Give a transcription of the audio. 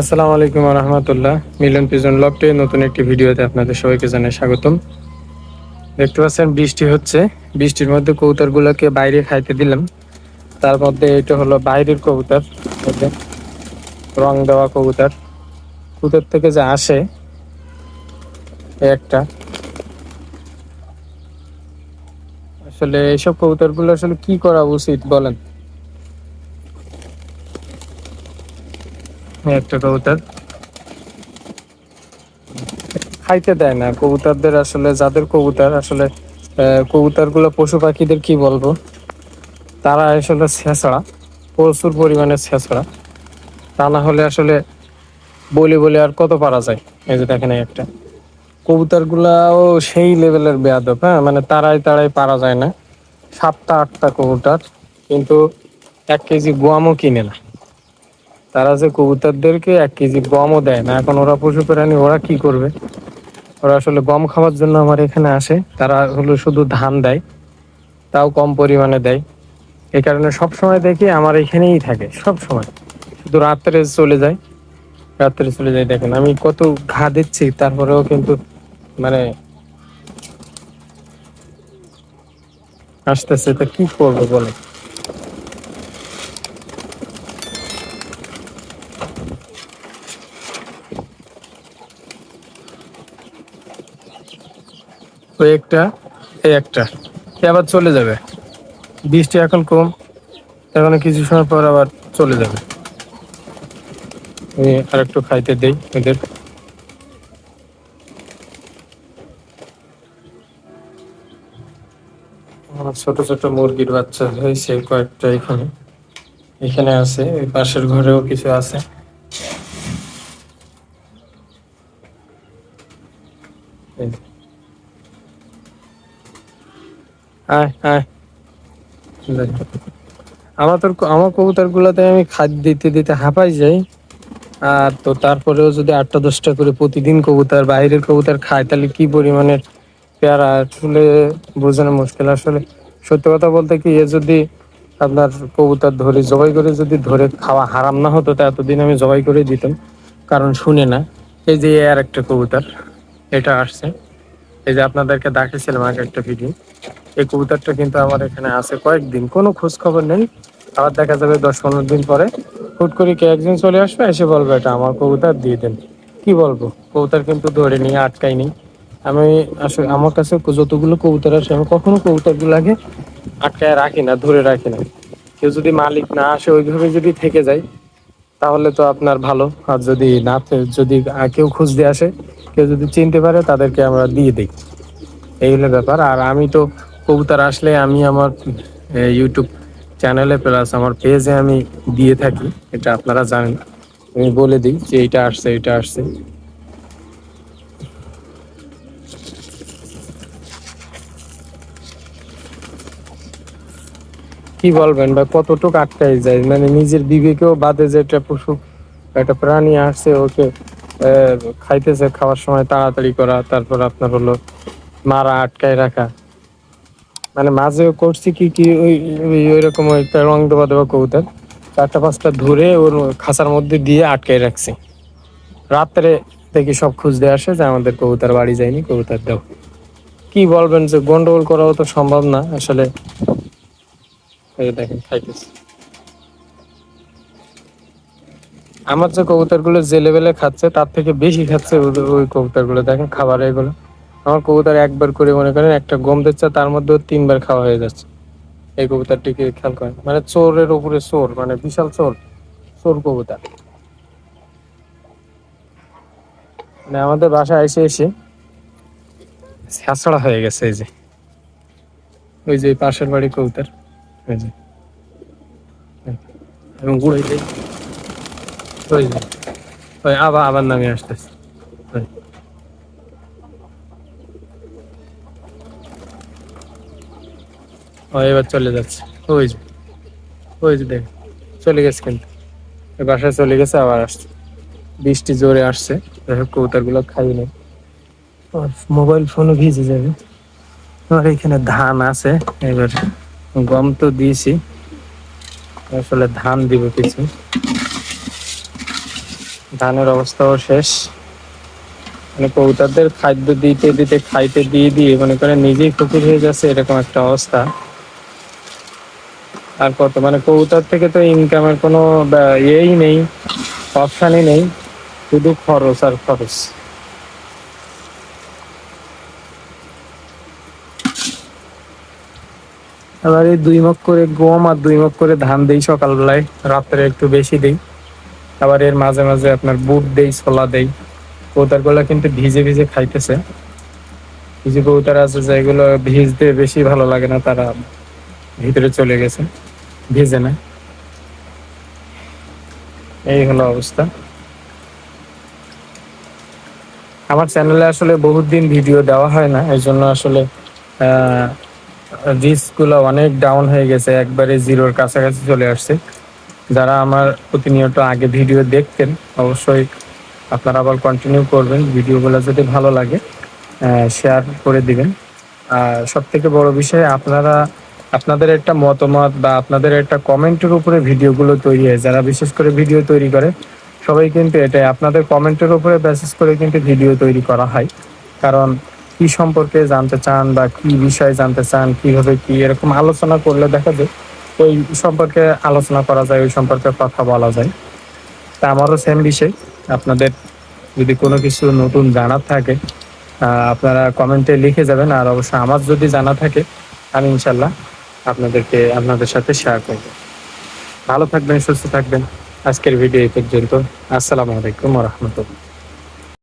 আসসালামু আলাইকুম রহমতুল্লাহ। মিলন পিজন লকটে নতুন একটি ভিডিওতে আপনাদের সবাইকে জানাই স্বাগতম। দেখতে পাচ্ছেন, বৃষ্টি হচ্ছে। বৃষ্টির মধ্যে কবুতরগুলোকে বাইরে খাইতে দিলাম। তার মধ্যে এটা হলো বাইরের কবুতর। রং দেওয়া কবুতর। কুতর থেকে যে আসে একটা। আসলে এইসব কবুতরগুলো আসলে কি করা উচিত বলেন? খাইতে দেয় না। কবুতরদের আসলে, যাদের কবুতর, আসলে কবুতরগুলো পশু পাখিদের কি বলব? তারা আসলে ছেঁচড়া, প্রচুর পরিমাণে ছেঁচড়া। তা না হলে আসলে বলি বলে আর কত পারা যায়? এই যে দেখেন একটা। কবুতর গুলাও সেই লেভেলের বেয়াদব হ্যাঁ? মানে তারাই তারাই পারা যায় না। সাতটা, আটটা কবুতর, কিন্তু এক কেজি গোয়ামও কিনে না। তারা যে কবুতরদেরকে এক কেজি গমও দেয় না, এখন ওরা পশু প্রাণী, ওরা কি করবে? ওরা আসলে গম খাওয়ার জন্য আমার এখানে আসে। তারা হলো শুধু ধান দেয়, তাও কম পরিমাণে দেয়। এই কারণে সব সময় দেখি আমার এখানেই থাকে সব সময় শুধু রাত্রে চলে যায়, রাত্রে চলে যায়। দেখেন, আমি কত ঘা দিচ্ছি, তারপরেও কিন্তু মানে আসতেছে, তো কি করব বলে ওই একটা, এই একটা। আবার চলে যাবে। বৃষ্টি এখন কম, এখন কিছু সময় পর আবার চলে যাবে। আর একটু খাইতে দেই এদের। ছোট ছোট মুরগির বাচ্চা হয়েছে কয়েকটা এখানে। এখানে আছে, ওই পাশের ঘরেও কিছু আছে। এই আয় আয়। আমার তোর আমার কবুতর গুলাতে আমি খাদ্য দিতে দিতে হাঁপাই যাই। আর তো তারপরেও যদি আটটা দশটা করে প্রতিদিন কবুতর বাইরের কবুতর খায় তাহলে কি পরিমাণের পেয়ারা আসলে বোঝানো মুশকিল? আসলে সত্যি কথা বলতে কি এ যদি আপনার কবুতর ধরে জবাই করে যদি ধরে খাওয়া হারাম না হতো তা এতদিন আমি জবাই করে দিতাম। কারণ শুনে না এই যে আর একটা কবুতর এটা আসছে। এই যে আপনাদেরকে দেখাইছিলাম আগে একটা ভিডিও এই কবুতরটা কিন্তু আমার এখানে আছে কয়েকদিন। কোনো খোঁজ খবর নেই। আবার দেখা যাবে দশ পনেরো দিন পরে। হুট করে কে একদিন চলে আসবে, এসে বলবে, এটা আমার কবুতর, দিয়ে দেন। কি বলব? কবুতর কিন্তু ধরে নিয়ে আটকাই নি আমি আসলে আমার কাছে যতগুলো কবুতর আসে আমি কখনো কবুতরগুলোকে আটকায় রাখি না, ধরে রাখি না। কেউ যদি মালিক না আসে, ওইভাবে যদি থেকে যায়, তাহলে তো আপনার ভালো। আর যদি না যদি কেউ খুঁজতে আসে, কেউ যদি চিনতে পারে, তাদেরকে আমরা দিয়ে দিই। এই হলো ব্যাপার। আর আমি তো কবুতর আসলে আমি আমার ইউটিউব চ্যানেলে প্লাস আমার পেজে আমি দিয়ে থাকি, এটা আপনারা জানেন। আমি বলে দিই যে এটা আসছে এটা আসছে। কি বলবেন বা কতটুকু আটকাই যায়? মানে নিজের বিবেকেও বাদে যে একটা পশু, একটা প্রাণী আসছে, ওকে খাইতেছে, খাওয়ার সময় তাড়াতাড়ি করা, তারপর আপনার হলো মারা আটকায় রাখা। মানে মাঝে করছি কি কি ওই ওই রকম একটা রং দেওয়া দেওয়া কবুতর। চারটা, পাঁচটা ধরে ওর খাঁচার মধ্যে দিয়ে আটকাই রাখছি। রাত্রে দেখি সব খুঁজতে আসে যে আমাদের কবুতর বাড়ি যায়নি, কবুতর দাও। কি বলবেন যে গন্ডগোল করাও তো সম্ভব না, আসলে দেখেন, খাইতেছি। আমার যে কবুতরগুলো যে লেভেলে খাচ্ছে, তার থেকে বেশি খাচ্ছে ওই কবুতরগুলো দেখেন খাবার এগুলো। আমার কবুতর একবার করে মনে করেন একটা গম দিচ্ছে, তার মধ্যে তিনবার খাওয়া হয়ে যাচ্ছে। এই কবুতরটিকে খেয়াল করেন? মানে চোরের উপরে চোর মানে বিশাল চোর চোর কবুতর। মানে আমাদের বাসায় এসে এসে ছ্যাঁচড়া হয়ে গেছে এই যে। ওই যে পাশের বাড়ি কবুতর ওই যে। এবং গুড়াই দেয় ওই যে ওই আবার আবার নামে আসতেছে। ও, এবার চলে যাচ্ছে। ওই যে ওই যে দেখ, চলে গেছে কিন্তু। বাসায় চলে গেছে, আবার আসছে। বৃষ্টি জোরে আসছে, যাই হোক, কবুতরগুলো খাইয়ে নেই মোবাইল ফোনও ভিজে যাবে। আর এখানে ধান আছে, এবার গম তো দিয়েছি। আসলে ধান দিব কিছু। ধানের অবস্থাও শেষ। মানে কবুতরদের খাদ্য দিতে দিতে খাইতে দিয়ে দিয়ে মনে করে নিজেই ফকির হয়ে যাচ্ছে, এরকম একটা অবস্থা। আর কত মানে কবুতর থেকে তো ইনকামের কোনো ইয়েই নেই অপশানই নেই, শুধু খরচ আর খরচ। আবার এই দুই মগ করে গম আর দুই মগ করে ধান দেই সকালবেলায়, রাত্রে একটু বেশি দেই। আবার এর মাঝে মাঝে আপনার বুট দেই, ছোলা দেই। কবুতরগুলো কিন্তু ভিজে ভিজে খাইতেছে। কিছু কবুতর আছে যেগুলো ভিজতে বেশি ভালো লাগে না, তারা ভিতরে চলে গেছে। ভিজে না এই হলো অবস্থা। আমার চ্যানেলে আসলে বহুত দিন ভিডিও দেওয়া হয় না, এই জন্য আসলে রিস্কগুলো অনেক ডাউন হয়ে গেছে, একবারে জিরোর কাছাকাছি চলে আসছে। যারা আমার প্রতিনিয়ত আগে ভিডিও দেখতেন, অবশ্যই আপনারা আবার কন্টিনিউ করবেন। ভিডিওগুলো যদি ভালো লাগে শেয়ার করে দিবেন। আর সব থেকে বড় বিষয়, আপনারা আপনাদের একটা মতামত বা আপনাদের একটা কমেন্টের উপরে ভিডিওগুলো তৈরি হয়, যারা বিশেষ করে ভিডিও তৈরি করে, সবাই কিন্তু এটাই, আপনাদের কমেন্টের উপরে বেসিস করে কিন্তু ভিডিও তৈরি করা হয়। কারণ কি সম্পর্কে জানতে চান বা কি বিষয়ে জানতে চান, কীভাবে কি, এরকম আলোচনা করলে দেখা যায় ওই সম্পর্কে আলোচনা করা যায়, ওই সম্পর্কে কথা বলা যায়। তা আমারও সেম বিষয়। আপনাদের যদি কোনো কিছু নতুন জানার থাকে আপনারা কমেন্টে লিখে যাবেন, আর অবশ্যই আমার যদি জানা থাকে, আমি ইনশাল্লাহ আপনাদেরকে, আপনাদের সাথে শেয়ার করব। ভালো থাকবেন, সুস্থ থাকবেন। আজকের ভিডিও এই পর্যন্ত। আসসালামু আলাইকুম রহমতুল্লাহ।